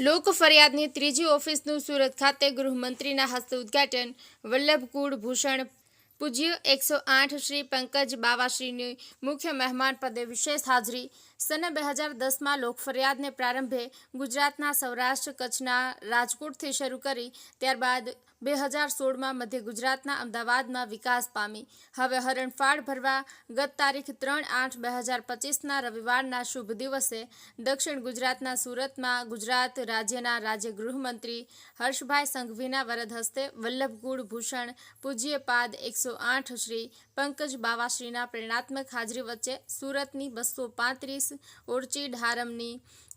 લોક ફરિયાદની ત્રીજી ઓફિસનું સુરત ખાતે ગૃહમંત્રીના હસ્તે ઉદ્ઘાટન. વલ્લભકુળ ભૂષણ પૂજ્ય એકસો આઠ શ્રી પંકજ બાવાશ્રીની મુખ્ય મહેમાન પદે વિશેષ હાજરી. સને બે હજાર દસમાં લોકફરિયાદને પ્રારંભે ગુજરાતના સૌરાષ્ટ્ર કચ્છના રાજકોટથી શરૂ કરી ત્યારબાદ બે હજાર સોળમાં મધ્ય ગુજરાતના અમદાવાદમાં વિકાસ પામી. હવે હરણફાળ ભરવા ગત તારીખ ત્રણ આઠ બે હજાર પચીસના રવિવારના શુભ દિવસે દક્ષિણ ગુજરાતના સુરતમાં ગુજરાત રાજ્યના રાજ્ય ગૃહમંત્રી હર્ષભાઈ સંઘવીના વરદ હસ્તે વલ્લભગુડ ભૂષણ પૂજ્યપાદ એકસો આઠ શ્રી પંકજ બાવાશ્રીના પ્રેરણાત્મક હાજરી વચ્ચે સુરતની બસો પાંત્રીસ ઓરચી હારમની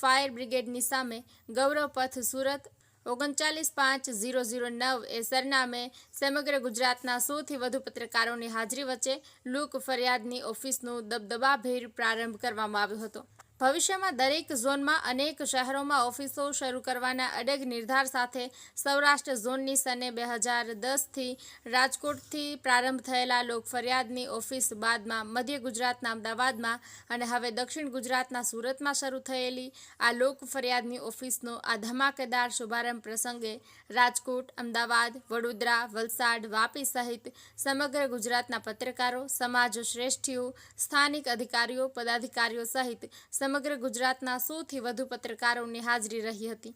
ફાયર બ્રિગેડની સામે ગૌરવ પથ સુરત ઓગણચાલીસ પાંચ ઝીરો ઝીરો નવ એ સરનામે સમગ્ર ગુજરાતના સૌથી વધુ પત્રકારોની હાજરી વચ્ચે લૂક ફરિયાદની ઓફિસનો દબદબાભેર પ્રારંભ કરવામાં આવ્યો હતો. ભવિષ્યમાં દરેક ઝોનમાં અનેક શહેરોમાં ઓફિસો શરૂ કરવાના અડગ નિર્ધાર સાથે સૌરાષ્ટ્ર ઝોનની સને બે હજાર દસથી રાજકોટથી પ્રારંભ થયેલા લોક ફરિયાદની ઓફિસ બાદમાં મધ્ય ગુજરાતના અમદાવાદમાં અને હવે દક્ષિણ ગુજરાતના સુરતમાં શરૂ થયેલી આ લોક ફરિયાદની ઓફિસનો આ ધમાકેદાર શુભારંભ પ્રસંગે રાજકોટ, અમદાવાદ, વડોદરા, વલસાડ, વાપી સહિત સમગ્ર ગુજરાતના પત્રકારો, સમાજ શ્રેષ્ઠીઓ, સ્થાનિક અધિકારીઓ, પદાધિકારીઓ સહિત ગુજરાતના સૌથી વધુ પત્રકારોની હાજરી રહી હતી.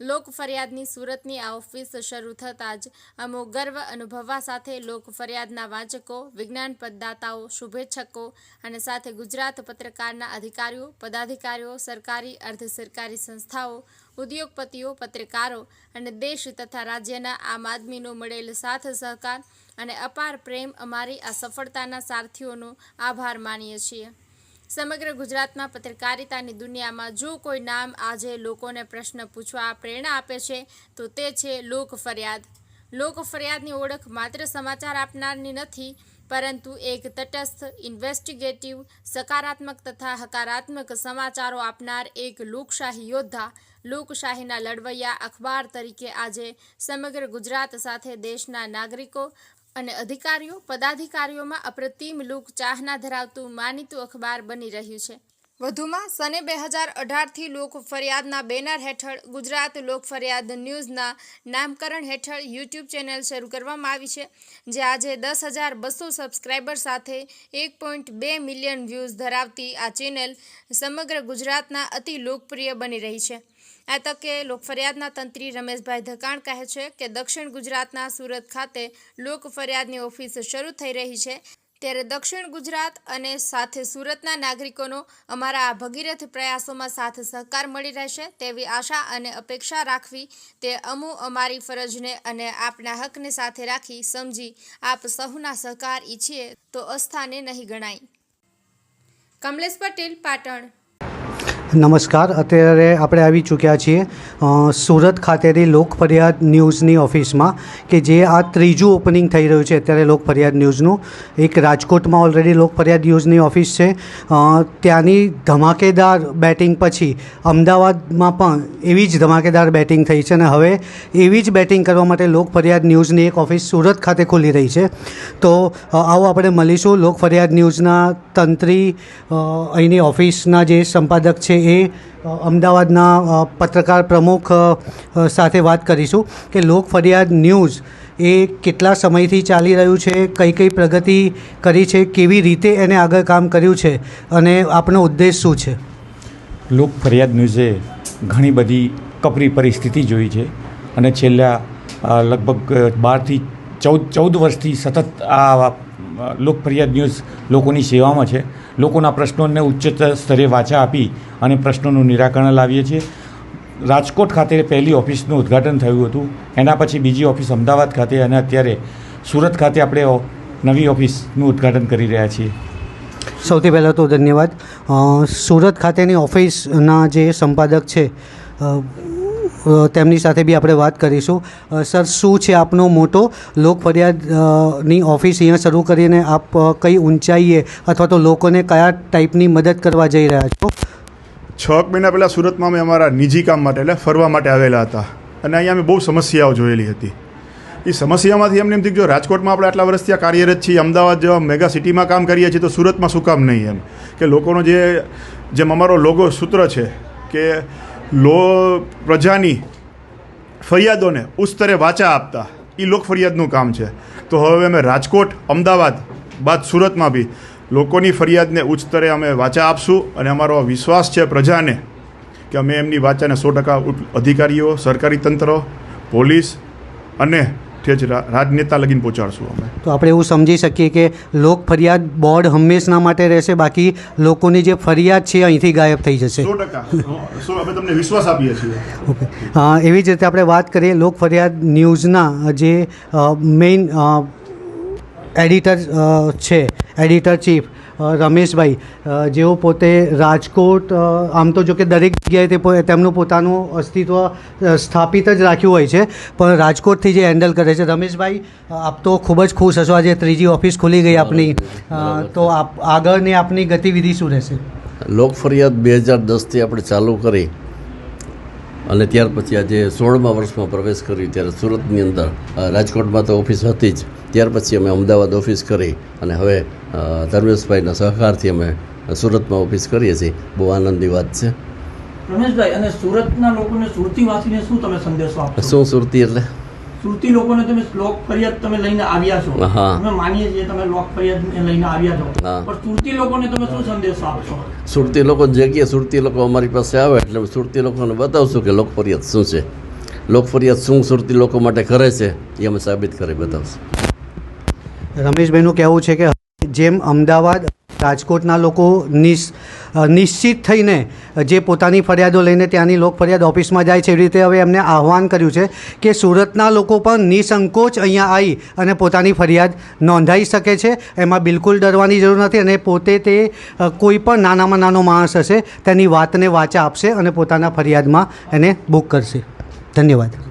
લોક ફરિયાદની સુરતની આ ઓફિસ શરૂ થતાં જ અમો ગર્વ અનુભવવા સાથે લોક ફરિયાદના વાંચકો, વિજ્ઞાન પદદાતાઓ, શુભેચ્છકો અને સાથે ગુજરાત પત્રકારના અધિકારીઓ, પદાધિકારીઓ, સરકારી અર્ધ સરકારી સંસ્થાઓ, ઉદ્યોગપતિઓ, પત્રકારો અને દેશ તથા રાજ્યના આમ આદમીનો મળેલ સાથ સહકાર અને અપાર પ્રેમ અમારી આ સફળતાના સારથીઓનો આભાર માનીએ છીએ. સમગ્ર ગુજરાતમાં પત્રકારિતાની દુનિયામાં જો કોઈ નામ આજે લોકોને પ્રશ્ન પૂછવા પ્રેરણા આપે છે, તો તે છે લોક ફરિયાદ. લોક ફરિયાદની ઓળખ માત્ર સમાચાર આપનારની નથી, પરંતુ એક તટસ્થ, ઇન્વેસ્ટિગેટિવ, સકારાત્મક તથા હકારાત્મક સમાચારો આપનાર એક લોકશાહી યોદ્ધા, લોકશાહીના લડવૈયા અખબાર તરીકે આજે સમગ્ર ગુજરાત સાથે દેશના નાગરિકો અને અધિકારીઓ પદાધિકારીઓમાં અપ્રતિમ લોક ચાહના ધરાવતું માનીતું અખબાર બની રહ્યું છે. વધુમાં સને બે હજાર અઢારથી લોક ફરિયાદના બેનર હેઠળ ગુજરાત લોક ફરિયાદ ન્યૂઝના નામકરણ હેઠળ યુટ્યુબ ચેનલ શરૂ કરવામાં આવી છે, જે આજે દસ હજાર બસો સબસ્ક્રાઈબર સાથે એક પોઈન્ટ બે મિલિયન વ્યૂઝ ધરાવતી આ ચેનલ સમગ્ર ગુજરાતના અતિ લોકપ્રિય બની રહી છે. આ તકે લોકફરિયાદના તંત્રી રમેશભાઈ ધકાણ કહે છે કે દક્ષિણ ગુજરાતના સુરત ખાતે લોક ફરિયાદની ઓફિસ શરૂ થઈ રહી છે. ત્યારે દક્ષિણ ગુજરાત અને સાથે સુરતના નાગરિકોનો અમારા આ ભગીરથ પ્રયાસોમાં સાથ સહકાર મળી રહેશે તેવી આશા અને અપેક્ષા રાખવી તે અમુ અમારી ફરજને અને આપના હકને સાથે રાખી સમજી આપ સહુના સહકાર ઈચ્છીએ તો અસ્થાને નહીં ગણાય. કમલેશ પટેલ, પાટણ. નમસ્કાર. અત્યારે આપણે આવી ચૂક્યા છીએ સુરત ખાતેની લોક ફરિયાદ ન્યૂઝની ઓફિસમાં કે જે આ ત્રીજું ઓપનિંગ થઈ રહ્યું છે અત્યારે લોક ફરિયાદ ન્યૂઝનું. એક રાજકોટમાં ઓલરેડી લોક ફરિયાદ ન્યૂઝની ઓફિસ છે. ત્યાંની ધમાકેદાર બેટિંગ પછી અમદાવાદમાં પણ એવી જ ધમાકેદાર બેટિંગ થઈ છે અને હવે એવી જ બેટિંગ કરવા માટે લોક ફરિયાદ ન્યૂઝની એક ઓફિસ સુરત ખાતે ખુલી રહી છે. તો આવો આપણે મળીશું લોક ફરિયાદ ન્યૂઝના તંત્રી અહીંની ઓફિસના જે સંપાદક છે એ અમદાવાદના પત્રકાર પ્રમુખ સાથે વાત કરીશું કે લોક ફરિયાદ ન્યૂઝ એ કેટલા સમયથી ચાલી રહ્યું છે, કઈ કઈ પ્રગતિ કરી છે, કેવી રીતે એને આગળ કામ કર્યું છે અને આપનો ઉદ્દેશ શું છે? લોક ફરિયાદ ન્યૂઝે ઘણી બધી કપરી પરિસ્થિતિ જોઈ છે અને છેલ્લા લગભગ બારથી ચૌદ ચૌદ વર્ષથી સતત આ લોક ફરિયાદ ન્યૂઝ લોકોની સેવામાં છે. લોકોના પ્રશ્નોને ઉચ્ચતર સ્તરે વાચા આપી અને પ્રશ્નોનું નિરાકરણ લાવીએ છીએ. રાજકોટ ખાતે પહેલી ઓફિસનું ઉદ્ઘાટન થયું હતું. એના પછી બીજી ઓફિસ અમદાવાદ ખાતે અને અત્યારે સુરત ખાતે આપણે નવી ઓફિસનું ઉદ્ઘાટન કરી રહ્યા છીએ. સૌથી પહેલાં તો ધન્યવાદ. સુરત ખાતેની ઓફિસના જે સંપાદક છે તેમની સાથે બી આપણે વાત કરીશું. સર, શું છે આપનો મોટો? લોક ફરિયાદની ઓફિસ અહીંયા શરૂ કરીને આપ કઈ ઊંચાઈએ અથવા તો લોકોને કયા ટાઈપની મદદ કરવા જઈ રહ્યા છો? છ મહિના પહેલાં સુરતમાં અમે અમારા નિજી કામ માટે, એટલે ફરવા માટે આવેલા હતા. અને અહીંયા અમે બહુ સમસ્યાઓ જોયેલી હતી. એ સમસ્યામાંથી એમને એમ થયું જો રાજકોટમાં આપણે આટલા વર્ષથી આ કાર્યરત છીએ, અમદાવાદ જેવા, મેગા સિટીમાં કામ કરીએ છીએ, તો સુરતમાં શું કામ નહીં એમ? કે લોકોનો જે, જેમ અમારો લોગો સૂત્ર છે કે લો પ્રજાની ફરિયાદોને ઉસ્તરે વાચા આપતા. એ લોક ફરિયાદનું કામ છે. તો હવે અમે રાજકોટ, અમદાવાદ, બાદ સુરતમાં બી લોકોની ફરિયાદને ઉચ્ચ સ્તરે અમે વાચા આપશું અને અમારો વિશ્વાસ છે પ્રજાને કે અમે એમની વાચાને સો ટકા અધિકારીઓ, સરકારી તંત્ર, પોલીસ અને ઠેચ જ રાજનેતા લગીને પહોંચાડશું અમે. તો આપણે એવું સમજી શકીએ કે લોક ફરિયાદ બોર્ડ હંમેશના માટે રહેશે બાકી લોકોની જે ફરિયાદ છે અહીંથી ગાયબ થઈ જશે. સો ટકા. અમે તમને વિશ્વાસ આપીએ છીએ. ઓકે. એવી જ રીતે આપણે વાત કરીએ લોક ફરિયાદ ન્યૂઝના જે મેઇન એડિટર છે એડિટર ચીફ રમેશભાઈ જેઓ પોતે રાજકોટ આમ તો જો કે દરેક જગ્યાએ તે તેમનું પોતાનું અસ્તિત્વ સ્થાપિત જ રાખ્યું હોય છે પણ રાજકોટથી જે હેન્ડલ કરે છે રમેશભાઈ આપ તો ખૂબ જ ખુશ હશો આજે ત્રીજી ઓફિસ ખુલી ગઈ આપની. તો આપ આગળની આપની ગતિવિધિ શું રહેશે? લોક ફરિયાદ બે હજાર દસથી આપણે ચાલુ કરી અને ત્યાર પછી આજે સોળમા વર્ષમાં પ્રવેશ કર્યો ત્યારે સુરતની અંદર રાજકોટમાં તો ઓફિસ હતી જ. ત્યાર પછી અમે અમદાવાદ ઓફિસ કરી અને હવે ધર્મેશભાઈના સહકારથી અમે સુરતમાં ઓફિસ કરીએ છીએ. બહુ આનંદની વાત છે. રમેશભાઈ અને સુરતના લોકોને સુરતીવાસીને શું તમે સંદેશો આપશો? શું સુરતી એટલે? સુરતી લોકોને તમે લોક ફરિયાદ તમે લઈને આવ્યા છો. અમે માનીએ છીએ તમે લોક ફરિયાદ લઈને આવ્યા છો. પણ સુરતી લોકોને તમે શું સંદેશો આપશો? સુરતી લોકો જે કહે સુરતી લોકો અમારી પાસે આવે એટલે સુરતી લોકોને બતાવશું કે લોક ફરિયાદ શું છે. લોક ફરિયાદ શું સુરતી લોકો માટે કરે છે એ અમે સાબિત કરી બતાવશું. રમેશભાઈનું કહેવું છે કે જેમ અમદાવાદ રાજકોટના લોકો નિશ નિશ્ચિત થઈને જે પોતાની ફરિયાદો લઈને ત્યાંની લોક ફરિયાદ ઓફિસમાં જાય છે, એવી રીતે હવે એમને આહવાન કર્યું છે કે સુરતના લોકો પણ નિસંકોચ અહીંયા આવી અને પોતાની ફરિયાદ નોંધાઈ શકે છે. એમાં બિલકુલ ડરવાની જરૂર નથી અને પોતે તે કોઈ પણ નાનામાં નાનો માણસ હશે તેની વાતને વાચા આપશે અને પોતાના ફરિયાદમાં એને બુક કરશે. ધન્યવાદ.